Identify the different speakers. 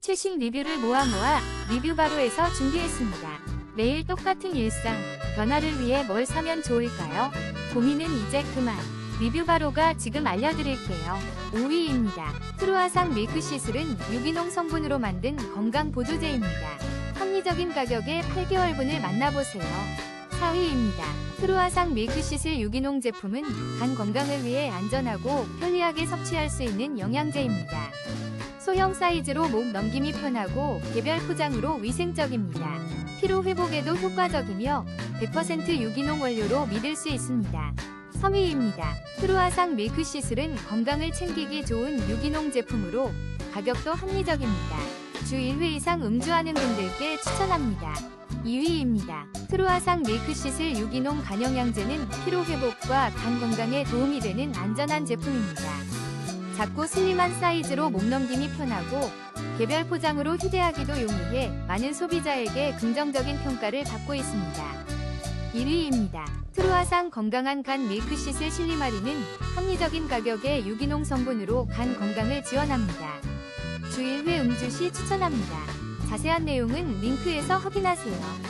Speaker 1: 최신 리뷰를 모아 모아 리뷰 바로에서 준비했습니다. 매일 똑같은 일상, 변화를 위해 뭘 사면 좋을까요? 고민은 이제 그만. 리뷰 바로가 지금 알려드릴게요. 5위입니다. 트루아상 밀크시슬은 유기농 성분으로 만든 건강 보조제입니다. 합리적인 가격에 8개월분을 만나보세요. 4위입니다. 트루아상 밀크시슬 유기농 제품은 간 건강을 위해 안전하고 편리하게 섭취할 수 있는 영양제입니다. 소형 사이즈로 목 넘김이 편하고 개별 포장으로 위생적입니다. 피로 회복에도 효과적이며 100% 유기농 원료로 믿을 수 있습니다. 3위입니다. 트루아상 밀크시슬은 건강을 챙기기 좋은 유기농 제품으로 가격도 합리적입니다. 주 1회 이상 음주하는 분들께 추천합니다. 2위입니다. 트루아상 밀크시슬 유기농 간영양제는 피로 회복과 간 건강에 도움이 되는 안전한 제품입니다. 작고 슬림한 사이즈로 목 넘김이 편하고 개별 포장으로 휴대하기도 용이해 많은 소비자에게 긍정적인 평가를 받고 있습니다. 1위입니다. 트루아상 건강한 간 밀크시슬 실리마리는 합리적인 가격에 유기농 성분으로 간 건강을 지원합니다. 주 1회 음주 시 추천합니다. 자세한 내용은 링크에서 확인하세요.